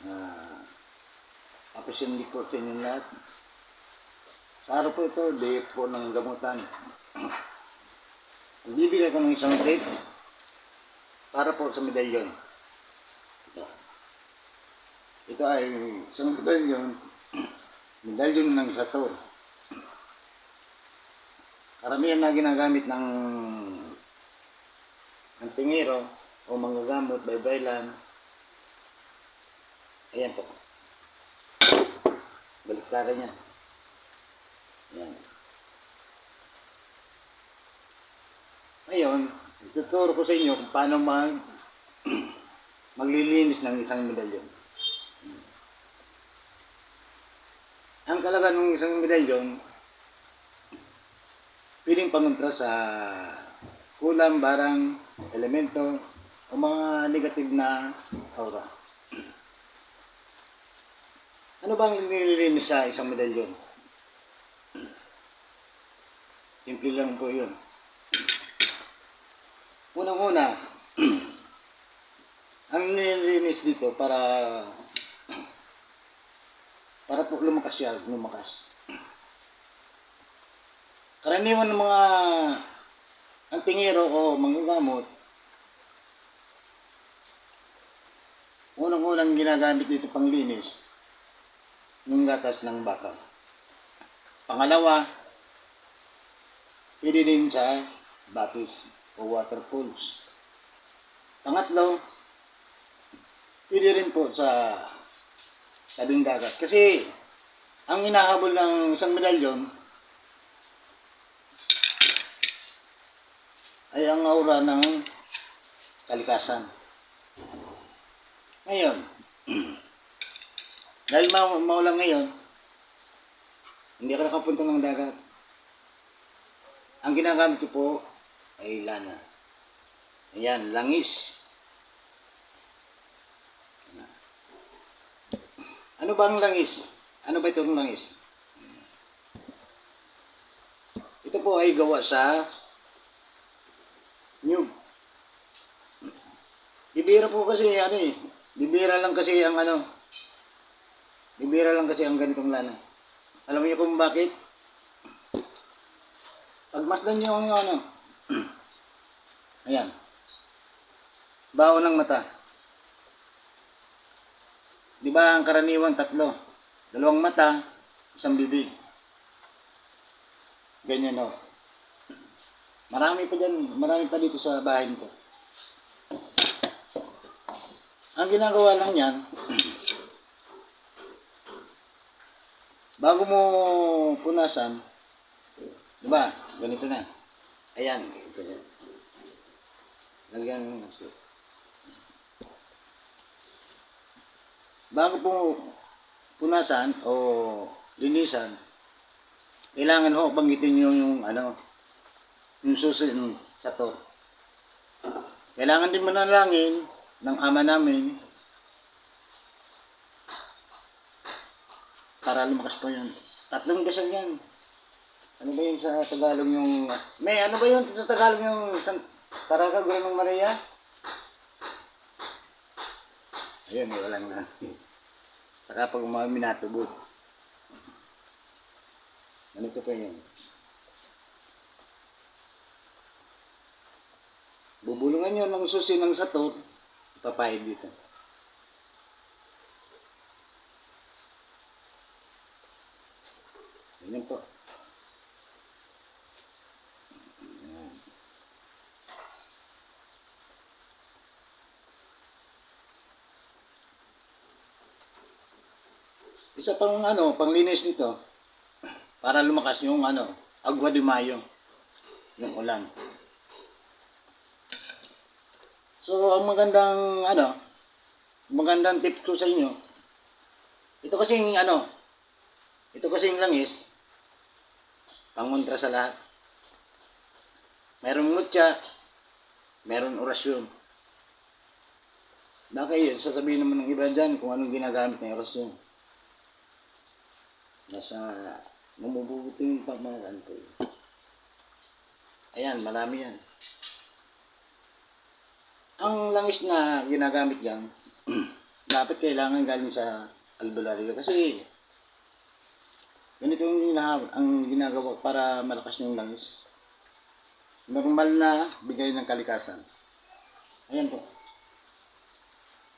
Uh, appreciate ko sa inyo lahat. Sa araw po ito, day po ng gamutan. Bibigay ko ng isang tape para po sa medalyon. Ito. Ito ay isang medalyon, medalyon ng Sator. Karamihan na ginagamit ng ng tingero o manggagamot, baybaylan. Ayan po. Baliktaran niya. Ayan. Ngayon, ituturo ko sa inyo kung paano mag maglilinis ng isang medalyon. Ang kalaga ng isang medalyon, piling pangontra sa kulang, barang, elemento, o mga negative na aura. Ano bang nililinis sa isang medalyon? Simple lang po yun. Unang-una, ang nililinis dito para para po lumakas siya, lumakas. Karaniwan ng mga ang tingero o manggagamot, unang-unang ginagamit dito pang yung gatas ng baka. Pangalawa, din sa batis o water. Pangatlo, rin po sa tabing dagat. Kasi, ang inahabol ng isang medalyon ay ang aura ng kalikasan. Ngayon, dahil ma maulang ngayon, hindi ako nakapunta ng dagat. Ang ginagamit ko po ay lana. Ayan, langis. Ano ba ang langis? Ano ba itong langis? Ito po ay gawa sa nyug. Bibira po kasi ano eh. Bibira lang kasi ang ano. Bibira lang kasi ang ganitong lana. Alam niyo kung bakit? Pagmasdan niyo ang ano. Ayan. Baon ng mata. Di ba ang karaniwan tatlo? Dalawang mata, isang bibig. Ganyan o. Marami pa dyan, marami pa dito sa bahay ko. Ang ginagawa lang yan, bago mo punasan, di ba, ganito na. Ayan, ito yan. Lagyan mo. Bago po punasan o linisan, kailangan ho banggitin nyo yung ano, yung susunod sa to. Kailangan din manalangin ng ama namin para lumakas pa yun. Tatlong dasal yan. Ano ba yung sa Tagalog yung... May ano ba yun sa Tagalog yung San... Taraga, Guro ng Maria? Ayun, eh, walang na. Saka pag mga minatubod. Ano ko pa yun? Bubulungan nyo ng susi ng sator, ipapahid dito. Ganyan po. Ayan. Isa pang ano, panglinis nito, para lumakas yung ano, agwa de mayo, yung ulan. So, ang magandang, ano, magandang tip ko sa inyo, ito kasing, ano, ito kasing langis, pangontra sa lahat. Merong mutya, meron orasyon. Baka yun, sasabihin naman ng iba dyan kung anong ginagamit ng orasyon. Nasa, namumubuti yung pamahalaan ko. Ayan, marami yan. Ang langis na ginagamit yan, dapat kailangan galing sa albularyo kasi ganito yung hinaha- ang ginagawa para malakas yung langis. Normal na bigay ng kalikasan. Ayan po.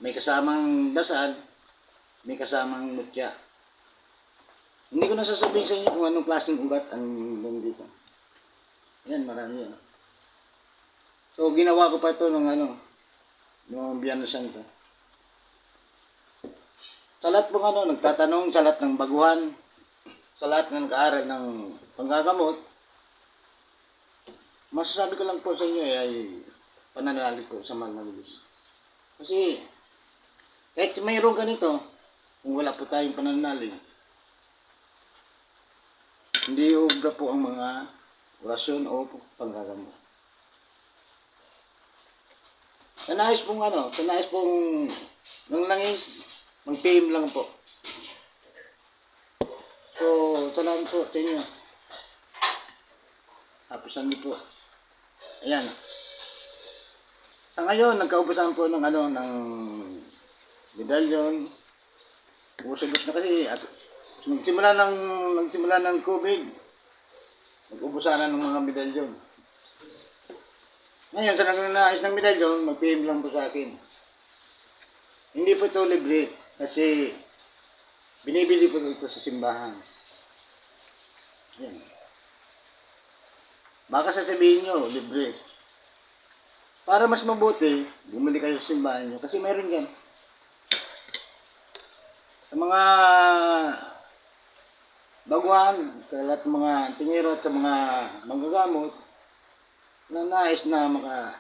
May kasamang dasal, may kasamang mutya. Hindi ko na sasabihin sa inyo kung anong klaseng ugat ang nandito. Yan, marami yan. So, ginawa ko pa ito ng ano, noong Biyano Santo. Sa lahat po ano, nagtatanong sa lahat ng baguhan, sa lahat ng nag-aaral ng panggagamot, masasabi ko lang po sa inyo ay, ay pananalig ko sa mahal na Diyos. Kasi, kahit mayroon ganito, kung wala po tayong pananalig, hindi ubra po ang mga orasyon o panggagamot. Sa nais pong ano, sa nais pong nang langis, mag-PM lang po. So, salamat po sa inyo. Hapusan niyo po. Ayan. Sa ngayon, nagkaubusan po ng ano, ng medalyon. Ubus-ubus na kasi. At nagsimula ng, nagsimula ng COVID, nag-ubusan na ng mga medalyon. Ngayon, sa nagnanais ng medalyon, mag-PM lang po sa akin. Hindi po ito libre kasi binibili po ito sa simbahan. Yan. Baka sasabihin nyo, libre. Para mas mabuti, bumili kayo sa simbahan nyo kasi meron yan. Sa mga baguhan, sa lahat mga tingero at sa mga manggagamot, na nais na maka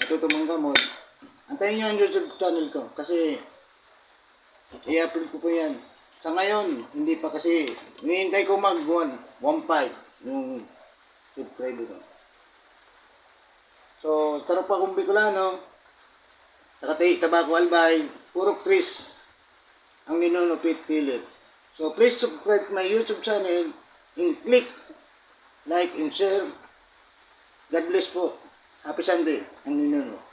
matutong gamot, antayin nyo ang YouTube channel ko kasi i-upload ko po yan. Sa ngayon, hindi pa kasi, hinihintay ko mag 1, 1.5 yung subscriber ko. So, sarap pa kung Bicolano, saka tay- Tabaco Albay, puro Chris ang ninunupit pilit. So, please subscribe my YouTube channel and click like and share God bless po. Happy Sunday ang ninuno.